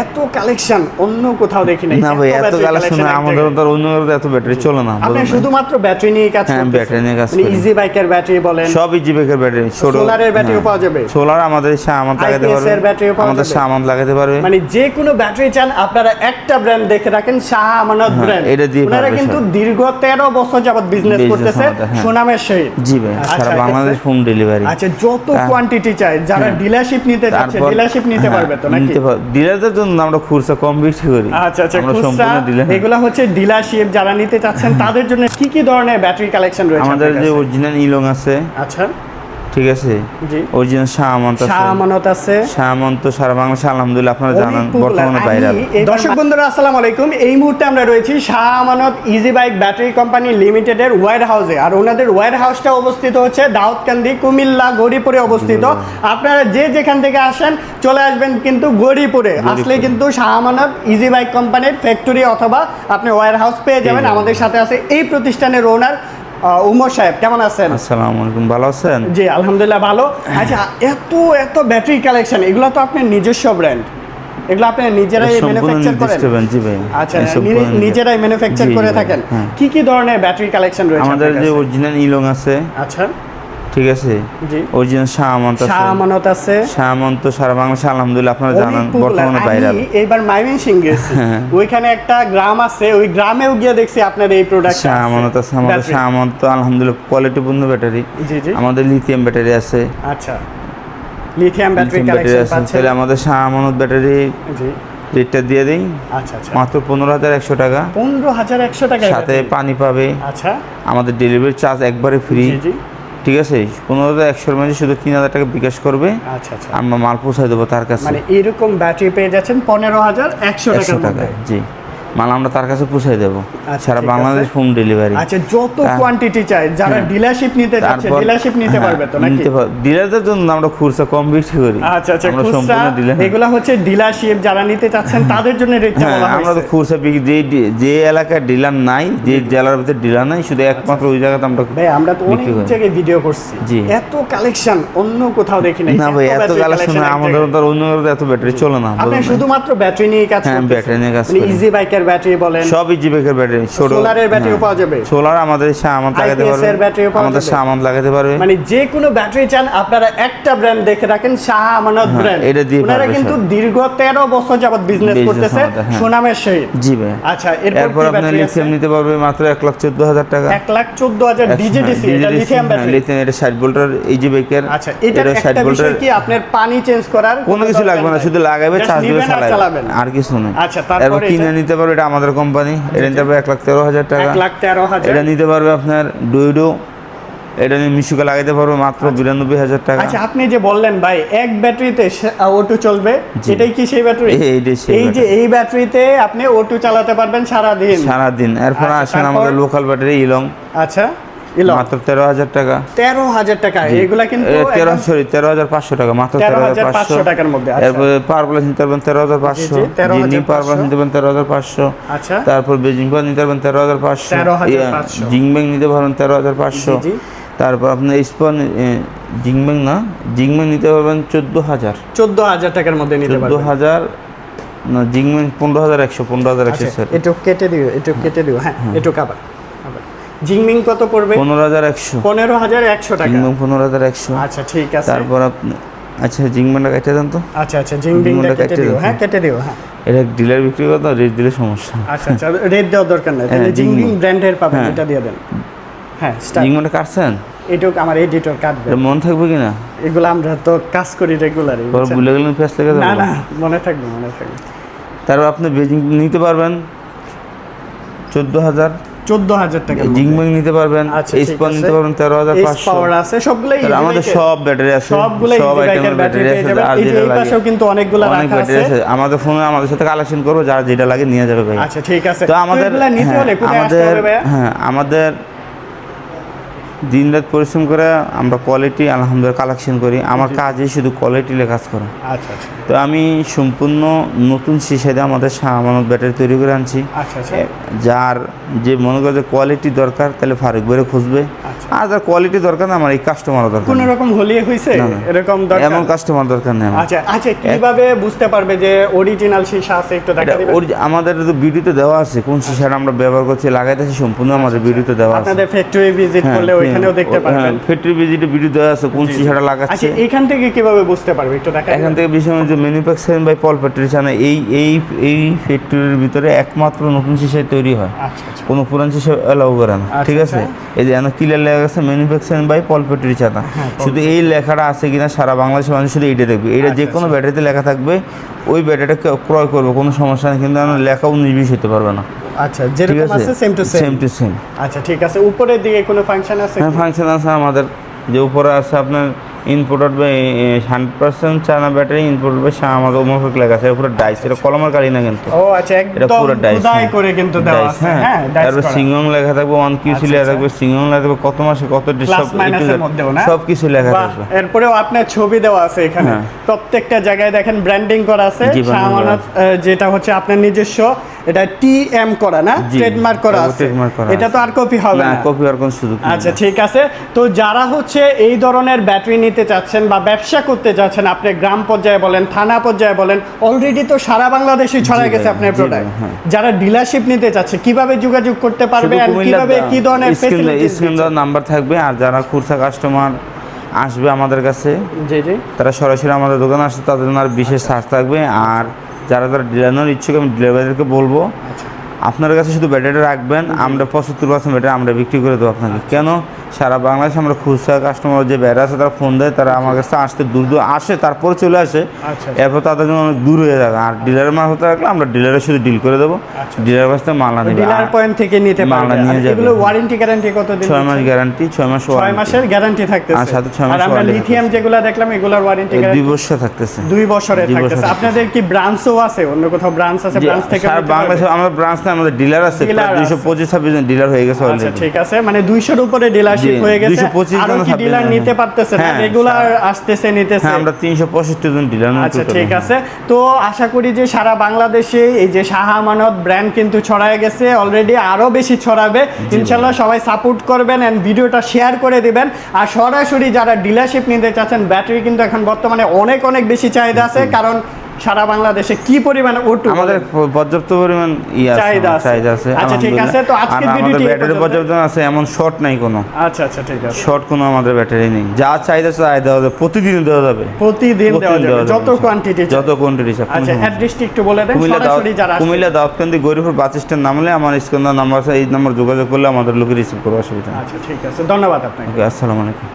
এত কালেকশন অন্য কোথাও দেখি নাই। না ভাই এত কালেকশন আমাদের তো অন্য এত ব্যাটারি চলে না আপনি শুধুমাত্র ব্যাটারি নিয়ে কাজ হ্যাঁ, করতেছেন? battery নিয়ে কাজ মানে করি। ইজি বাইকের ব্যাটারি বলেন। সব ইজি ব্যাগের ব্যাটারি ছোট সোলারের ব্যাটারিও পাওয়া যাবে? সোলার আমাদের সামান লাগাতে পারবে। আমাদের সামান লাগাতে পারবে। মানে যে কোনো ব্যাটারি চান আপনারা একটা ব্র্যান্ড দেখে রাখেন শাহ আমানত ব্র্যান্ড হ্যাঁ, এটা দিয়ে ওনারা কিন্তু দীর্ঘ তেরো বছর যাবত বিজনেস করতেছে হ্যাঁ। সুনামের সহিত। জি ভাই আচ্ছা, সারা বাংলাদেশ হোম ডেলিভারি আচ্ছা যত হ্যাঁ। কোয়ান্টিটি চাই যারা ডিলারশিপ নিতে চাচ্ছে ডিলারশিপ নিতে পারবে তো নাকি? ডিলারদের জন্য আমরা কম বেশি করি। আচ্ছা আচ্ছা খুচরা এগুলা হচ্ছে ডিলারশিপ যারা নিতে চাচ্ছেন তাদের জন্য কি কি ধরনের ব্যাটারি কালেকশন রয়েছে আমাদের যে অরিজিনাল ইলং আছে আচ্ছা। ঠিক আছে? জি। অরিজিনাল শাহমন্ত শাহ আছে। আমানত আছে শাহমন্ত সারা বাংলাদেশে আলহামদুলিল্লাহ আপনারা জানান বর্তমানে ভাইরাল দর্শক বন্ধুরা আসসালামু আলাইকুম। এই মুহূর্তে আমরা রয়েছি Shah Amanat easy bike battery company লিমিটেডের ওয়ার হাউসে আর ওনাদের ওয়ার হাউসটা অবস্থিত হচ্ছে দাউদকান্দি কুমিল্লা গৌরীপুরে অবস্থিত। আপনারা যে যেখান থেকে আসেন চলে আসবেন কিন্তু গৌরীপুরে। আসলে কিন্তু শাহ আমানত ইজি বাইক কোম্পানির ফ্যাক্টরি অথবা আপনি ওয়্যার হাউস পেয়ে যাবেন। যাবেন। আমাদের সাথে আছে এই প্রতিষ্ঠানের ওনার উমর সাহেব কেমন আছেন? আসসালামু আলাইকুম ভালো আছেন? জি আলহামদুলিল্লাহ ভালো। আচ্ছা এত এত ব্যাটারি কালেকশন এগুলো তো আপনার নিজস্ব ব্র্যান্ড এগুলো আপনি নিজেরাই ম্যানুফ্যাকচার করেন? জি ভাই। আচ্ছা নিজেরাই ম্যানুফ্যাকচার করে থাকেন? হ্যাঁ। কি কি ধরনের ব্যাটারি কালেকশন রয়েছে আমাদের যে অরিজিনাল ইলং আছে। আচ্ছা। ঠিক আছে? অরিজিনাল শাহমন্ত শাহ আছে। শাহমন্ত সারা বাংলাদেশে আলহামদুলিল্লাহ আপনারা জানান। বর্তমানে ভাইরাল এইবার মাইমেনসিং গেছি। হ্যাঁ। ওইখানে একটা গ্রাম আছে ওই গ্রামেও গিয়ে দেখছি আপনার এই প্রোডাক্ট শাহমন্ত আছে আমাদের শাহমন্ত আলহামদুলিল্লাহ কোয়ালিটি কোয়ালিটিপূর্ণ ব্যাটারি জি জি। আমাদের লিথিয়াম ব্যাটারি আছে। আচ্ছা। লিথিয়াম ব্যাটারি কালেকশন আছে। তাহলে আমাদের শাহমানত ব্যাটারি জি। রেটটা দিয়ে দিই। আচ্ছা আচ্ছা। মাত্র পনেরো হাজার একশো টাকা। পনেরো হাজার একশো টাকা সাথে পানি পাবে। আচ্ছা। আমাদের ডেলিভারি চার্জ একবারে ফ্রি জি জি। ঠিক আছে? পনেরো হাজার একশোর মধ্যে শুধু তিন হাজার টাকা বিকাশ করবে। আচ্ছা আচ্ছা। আমরা মাল পৌঁছায় দেবো তার কাছে। মানে এরকম ব্যাটারি পেয়ে যাচ্ছেন পনেরো হাজার একশো টাকা জি। মাল আমরা তার কাছে পৌঁছায় দেবো। আচ্ছা, সারা বাংলাদেশ হোম ডেলিভারি আচ্ছা যত। কোয়ান্টিটি চাই যারা ডিলারশিপ নিতে চাচ্ছে ডিলারশিপ নিতে হ্যাঁ, পারবে তো নাকি? ডিলারদের জন্য আমরা খুরসা কম বেশি করি। আচ্ছা আচ্ছা খুচরা এগুলা হচ্ছে ডিলারশিপ যারা নিতে চাচ্ছেন তাদের জন্য রেটটা হ্যাঁ বলা আমরা তো হয়েছে বিক্রি যে যে এলাকায় ডিলার নাই যে জেলার ভিতরে ডিলার নাই শুধু একমাত্র ওই জায়গাতে আমরা ভাই আমরা তো অনেক জায়গায় ভিডিও করছি। এত কালেকশন অন্য কোথাও দেখি নাই। না ভাই এত কালেকশন আমাদের তো অন্য এত ব্যাটারি চলে না আপনি শুধুমাত্র ব্যাটারি নিয়ে কাজ হ্যাঁ, করতেছেন? battery নিয়ে কাজ মানে করি। ইজি বাইকের ব্যাটারি বলেন সব ইজি ব্যাগের ব্যাটারি ছোট সোলারের হ্যাঁ। পাওয়া যাবে? সোলার আমাদের সামান লাগাতে পারবে এর ব্যাটারিও পাওয়া আমাদের সামান লাগাতে পারবে। মানে যে কোনো ব্যাটারি চান আপনারা একটা ব্র্যান্ড দেখে রাখেন শাহ আমানত ব্র্যান্ড। হ্যাঁ, এটা দিয়ে ওনারা কিন্তু দীর্ঘ তেরো বছর যাবত বিজনেস করতেছে হ্যাঁ। সুনামের জি ভাই আচ্ছা এরপর আছে? লিথিয়াম নিতে পারবে মাত্র এক লাখ চোদ্দ হাজার টাকা। এক লাখ চোদ্দ হাজার ডিজিডিসি এটা লিথিয়াম ব্যাটারি লিথিয়াম এটা ষাট ভোল্টের ইজি ব্যাগের আচ্ছা এটা ভোল্টের কি আপনার পানি চেঞ্জ করার কোনো কিছু লাগবে না শুধু লাগাবে চার্জ চালাবেন। আর কিছু নেই আচ্ছা, তারপরে কিনে নিতে পারবে এটা আমাদের কোম্পানি এটা নিতে পারবে এক লাখ তেরো হাজার টাকা। এক লাখ তেরো হাজার। এটা নিতে পারবে আপনার ডুইডো। এটা নিয়ে মিশুকে লাগাইতে পারবে মাত্র বিরানব্বই হাজার টাকা। আচ্ছা আপনি যে বললেন ভাই এক ব্যাটারিতে অটো চলবে। এটাই কি সেই ব্যাটারি? এই- যে এই ব্যাটারিতে আপনি অটো চালাতে পারবেন সারা দিন সারাদিন। এরপর আচ্ছা, আসেন আমাদের লোকাল ব্যাটারি ইলং আচ্ছা। মাত্র তেরো হাজার টাকা তেরো হাজার টাকা এগুলা কিন্তু তেরো সরি তেরো হাজার পাঁচশো টাকা মাত্র তেরো হাজার পাঁচশো টাকার মধ্যে আচ্ছা এরপরে পাওয়ার প্লাস নিতে পারবেন তেরো হাজার পাঁচশো জি, 13,500 জিনি পাওয়ার প্লাস নিতে পারবেন তেরো হাজার পাঁচশো আচ্ছা তারপর বেজিং পাওয়ার নিতে পারবেন তেরো হাজার পাঁচশো 13,500 জিংব্যাং নিতে পারবেন তেরো হাজার পাঁচশো জি, জি। তারপর আপনার স্পন জিংব্যাং না জিংব্যাং নিতে পারবেন চোদ্দ হাজার চোদ্দ হাজার টাকার মধ্যে নিতে চোদ্দ হাজার না জিংব্যাং পনেরো হাজার একশো পনেরো হাজার একশো আচ্ছা স্যার একটু কেটে দিও একটু কেটে দিও হ্যাঁ একটু কাবার জিংমিং কত পড়বে? পনেরো হাজার একশো। পনেরো হাজার একশো টাকা। জিংব্যাং পনেরো হাজার একশো। আচ্ছা ঠিক আছে। তারপর আপনি আচ্ছা জিংব্যাংটা কেটে দেন তো। আচ্ছা আচ্ছা জিংবিংটা কেটে দিও। হ্যাঁ কেটে দিও হ্যাঁ। এটা ডিলার বিক্রি করতে রেট দিলে সমস্যা। আচ্ছা আচ্ছা রেট দেওয়ার দরকার নাই। তাহলে হ্যাঁ, জিংবিং। ব্র্যান্ডের পাবেন হ্যাঁ। এটা দিয়ে দেন। হ্যাঁ জিংব্যাংটা কাটছেন? এটুক আমার এডিটর কাটবে। মন থাকবে কি না এগুলো আমরা তো কাজ করি রেগুলারই পরে ভুলে গেলেন ফেস লেগে না না মনে থাকবে মনে থাকবে। তারপর আপনি বেজিং নিতে পারবেন। চোদ্দ হাজার। চোদ্দ হাজার টাকা নিতে পারবেন আচ্ছা, স্পন নিতে পারবেন তেরো হাজার পাঁচশো। পাওয়ার আছে সবগুলাই আমাদের সব ব্যাটারি আছে সবগুলাই সব আইটেমের ব্যাটারি আছে আর যেটা লাগে। কিন্তু অনেকগুলো অনেক ব্যাটারি আছে। আমাদের ফোনে আমাদের সাথে কালেকশন করব যার যেটা লাগে নিয়ে যাবে ভাই আচ্ছা ঠিক আছে। তো আমাদের নিতে হ্যাঁ, হলে কোথায় আসতে হবে ভাইয়া? হ্যাঁ আমাদের দিন রাত পরিশ্রম করে আমরা কোয়ালিটি আলহামদুলিল্লাহ কালেকশন করি। আমার কাজই শুধু কোয়ালিটি কাজ করা। আচ্ছা আচ্ছা। তো আমি সম্পূর্ণ নতুন শিশাদে আমাদের আমানত ব্যাটারি তৈরি করে আনছি। আচ্ছা আচ্ছা। যার যে মনে করে যে কোয়ালিটি দরকার তাহলে ফারুক বেড়ে খুঁজবে। আর যার কোয়ালিটি দরকার না আমার এই কাস্টমারও দরকার কোন। রকম হলিয়ে হয়েছে। এরকম দরকার? এমন কাস্টমার দরকার নেই আচ্ছা আচ্ছা কীভাবে বুঝতে পারবে যে অরিজিনাল শীশা আছে একটু দেখা দিবেন? আমাদের তো ভিডিওতে দেওয়া আছে কোন শিশাটা আমরা ব্যবহার করছি লাগাইতেছি সম্পূর্ণ আমাদের ভিডিওতে দেওয়া আছে। আপনাদের ফ্যাক্টরি ভিজিট করলে ওইখানেও দেখতে পারবেন। ফ্যাক্টরি ভিজিটে ভিডিও দেওয়া আছে কোন শিশাটা লাগাচ্ছে। আচ্ছা এখান থেকে কীভাবে বুঝতে পারবে? একটু দেখা এখান থেকে বিষয় যে ম্যানুফ্যাকচারিং বাই পল ফ্যাক্টরি ছাড়া এই এই এই ফ্যাক্টরির ভিতরে একমাত্র নতুন শিশাই তৈরি হয়। আচ্ছা আচ্ছা। কোনো পুরান শিশা এলাও করে না আচ্ছা, ঠিক আছে। এই যে ক্লিয়ার লেখা আছে ম্যানুফ্যাকচারিং বাই পল ফ্যাক্টরি হ্যাঁ, শুধু এই লেখাটা আছে কিনা সারা বাংলাদেশের মানুষ শুধু এইটা দেখবে এটা যে কোনো ব্যাটারিতে লেখা থাকবে ওই ব্যাটারিটা ক্রয় করবে কোনো সমস্যা নেই। কিন্তু আমার লেখা উনিশ হতে পারবে না। আচ্ছা যেরকম আছে? Same to same same to same আচ্ছা ঠিক আছে। উপরের দিকে কোনো ফাংশন আছে হ্যাঁ ফাংশন আছে আমাদের। যে উপরে আছে আপনার imported by hundred percent China battery imported by আমাদের ওমোফিক লেখা আছে। উপরে ডাইস এটা কলমের কালি না কিন্তু। ও আচ্ছা এটা পুরো ডাইস খোদাই করে কিন্তু দেওয়া আছে। হ্যাঁ। ডাইস তারপর। সিংহং লেখা থাকবে ওয়ান কিউ আচ্ছা, লেখা। থাকবে সিংহং লেখা থাকবে কত মাসে কত সব সব কিছু লেখা থাকবে। এরপরেও আপনার ছবি দেওয়া আছে এখানে। হ্যাঁ। প্রত্যেকটা জায়গায় দেখেন ব্র্যান্ডিং করা আছে। আহ, যেটা হচ্ছে আপনার নিজস্ব এটা টি এম করা না? ট্রেডমার্ক করা আছে। এটা তো আর কপি হবে না কপি আর কোনো সুযোগ আচ্ছা ঠিক আছে। তো যারা হচ্ছে এই ধরনের ব্যাটারি নিতে চাচ্ছেন বা ব্যবসা করতে চাচ্ছেন আপনি গ্রাম পর্যায়ে বলেন থানা পর্যায়ে বলেন অলরেডি তো সারা বাংলাদেশে ছড়ায় গেছে আপনার প্রোডাক্ট হ্যাঁ। যারা ডিলারশিপ নিতে চাচ্ছে কীভাবে যোগাযোগ করতে পারবে and কীভাবে কি ধরনের স্ক্রিন- নাম্বার থাকবে আর যারা খুচরা কাস্টমার আসবে আমাদের কাছে জি জি। তারা সরাসরি আমাদের দোকানে আসছে তাদের জন্য আর বিশেষ ছাড় থাকবে আর যারা যারা ডিলার নেওয়ার ইচ্ছুক আমি ডিলারদেরকে বলব আপনার কাছে শুধু ব্যাটারিটা রাখবেন আমরা পঁচাত্তর পার্সেন্ট ব্যাটারি আমরা বিক্রি করে দেবো আপনাকে। কেন? সারা বাংলাদেশে আমরা খুচরা কাস্টমার যে ব্যাটারি আছে তারা ফোন দেয় তারা আমার কাছে আসতে দূর দূর আসে তারপরে চলে আসে। আচ্ছা এরপর তাদের জন্য অনেক দূর হয়ে যাবে। আর ডিলারের মাল হতে রাখলে আমরা ডিলারের শুধু ডিল করে দেবো। আচ্ছা। ডিলার কাছ থেকে মাল আনবে ডিলার পয়েন্ট থেকে নিতে পারবে। নিয়ে যাবে। এগুলো ওয়ারেন্টি গ্যারান্টি কতদিন ছয় মাস গ্যারান্টি ছয় মাস ছয়। মাসের গ্যারান্টি থাকতেছে। আর সাথে ছয় মাস আর আমরা লিথিয়াম যেগুলো দেখলাম এগুলোর ওয়ারেন্টি এই দুই গ্যারান্টি বছর থাকতেছে। দুই বছরের থাকতেছে। থাকতেছে। আপনাদের কি ব্রাঞ্চও আছে? অন্য কোথাও ব্রাঞ্চ আছে? ব্রাঞ্চ থেকে সারা বাংলাদেশে আমরা ব্রাঞ্চ না আমাদের ডিলার আছে। দুইশো পঁচিশ ছাব্বিশ ডিলার হয়ে গেছে আচ্ছা অলরেডি ঠিক আছে মানে 200 এর উপরে ডিলারশিপ হয়ে গেছে। 225 আরও জন কি ডিলার নিতে পারতেছে? না হ্যাঁ, রেগুলার আসতেছে নিতেছে। হ্যাঁ আমরা তিনশো পঁয়ষট্টি জন ডিলার আচ্ছা ঠিক আছে। তো আশা করি যে সারা বাংলাদেশে এই যে শাহ আমানত ব্র্যান্ড কিন্তু ছড়ায় গেছে অলরেডি আরও বেশি ছড়াবে। ইনশাল্লাহ সবাই সাপোর্ট করবেন এন্ড ভিডিওটা শেয়ার করে দিবেন। আর সরাসরি যারা ডিলারশিপ নিতে চাচ্ছেন ব্যাটারি কিন্তু এখন বর্তমানে অনেক অনেক বেশি চাহিদা আছে। কারণ সারা বাংলাদেশে কি পরিমাণে ওটু আমাদের পর্যাপ্ত পরিমাণ ই আছে চাহিদা আছে। চাহিদা আছে আচ্ছা, ঠিক আছে, তো। আজকের আমাদের ভিডিওটি ব্যাটারি পর্যাপ্ত আছে এমন শর্ট নাই কোনো। আচ্ছা আচ্ছা ঠিক আছে। শর্ট কোনো আমাদের ব্যাটারি নেই। যা চাহিদা চাই দেওয়া যাবে। প্রতিদিন দেওয়া যাবে। প্রতিদিন দেওয়া যাবে। যত। কোয়ান্টিটি যত কোয়ান্টিটি আচ্ছা অ্যাড্রেসটি একটু বলে দেন। সরাসরি যারা। কুমিল্লা দাওয়াতকান্দি গরিপুর বাস স্ট্যান্ড নামলে আমার স্ক্যানার নাম্বার আছে এই নাম্বার যোগাযোগ করলে আমাদের লোকে রিসিভ করবে অসুবিধা নেই। আচ্ছা ঠিক আছে। ধন্যবাদ আপনাকে। আসসালামু আলাইকুম।